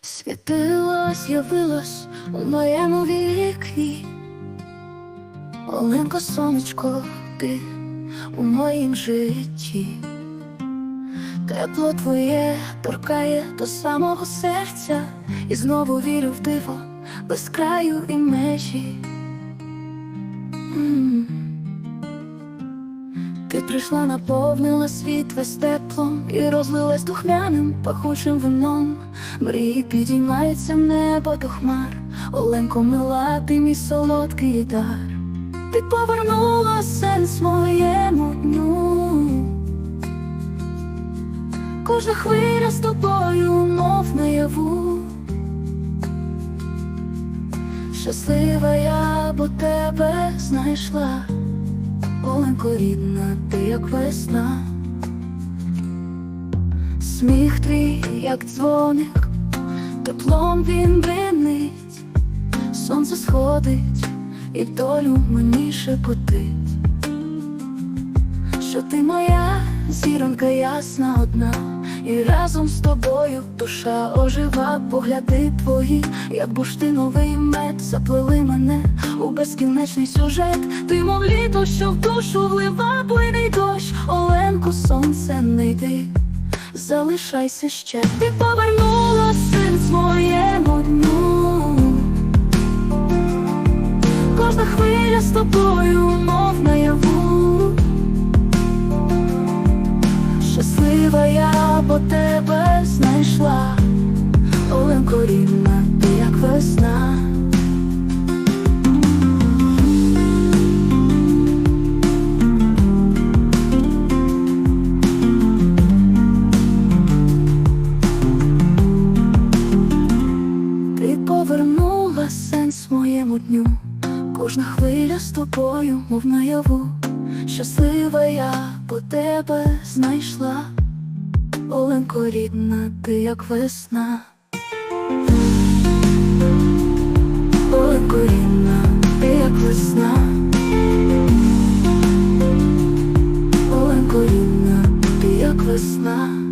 Світило з'явилось у моєму вікні. Оленко, сонечко, ти у моїм житті. Тепло твоє торкає до самого серця, і знову вірю в диво без краю і межі. Прийшла, наповнила світ весь теплом і розлилась духмяним пахучим вином. Мрії підіймаються в небо до хмар. Оленко мила, ти мій солодкий дар. Ти повернула сенс моєму дню. Кожна хвиля з тобою, мов наяву. Щаслива я, бо тебе знайшла. Оленко ти як весна. Сміх твій, як дзвоник, теплом він бринить, сонце сходить і долю мені шепотить, що ти моя зіронька ясна одна, і разом з тобою душа ожива, погляди твої, як бурштиновий мед, заплели мене у безкінечний сюжет. Ти, мов літо, що в душу влива плиний дощ, Оленко, сонце не йди, залишайся ще. Ти повернула сенс моєму дню. Кожна хвиля з тобою, Щаслива я, бо тебе знайшла. Оленко рідна, ти як весна. Ти повернула сенс моєму дню. Кожна хвиля з тобою, мов наяву. Щаслива я, бо тебе знайшла. Оленко рідна, ти як весна. Оленко рідна, ти як весна. Оленко рідна, ти як весна.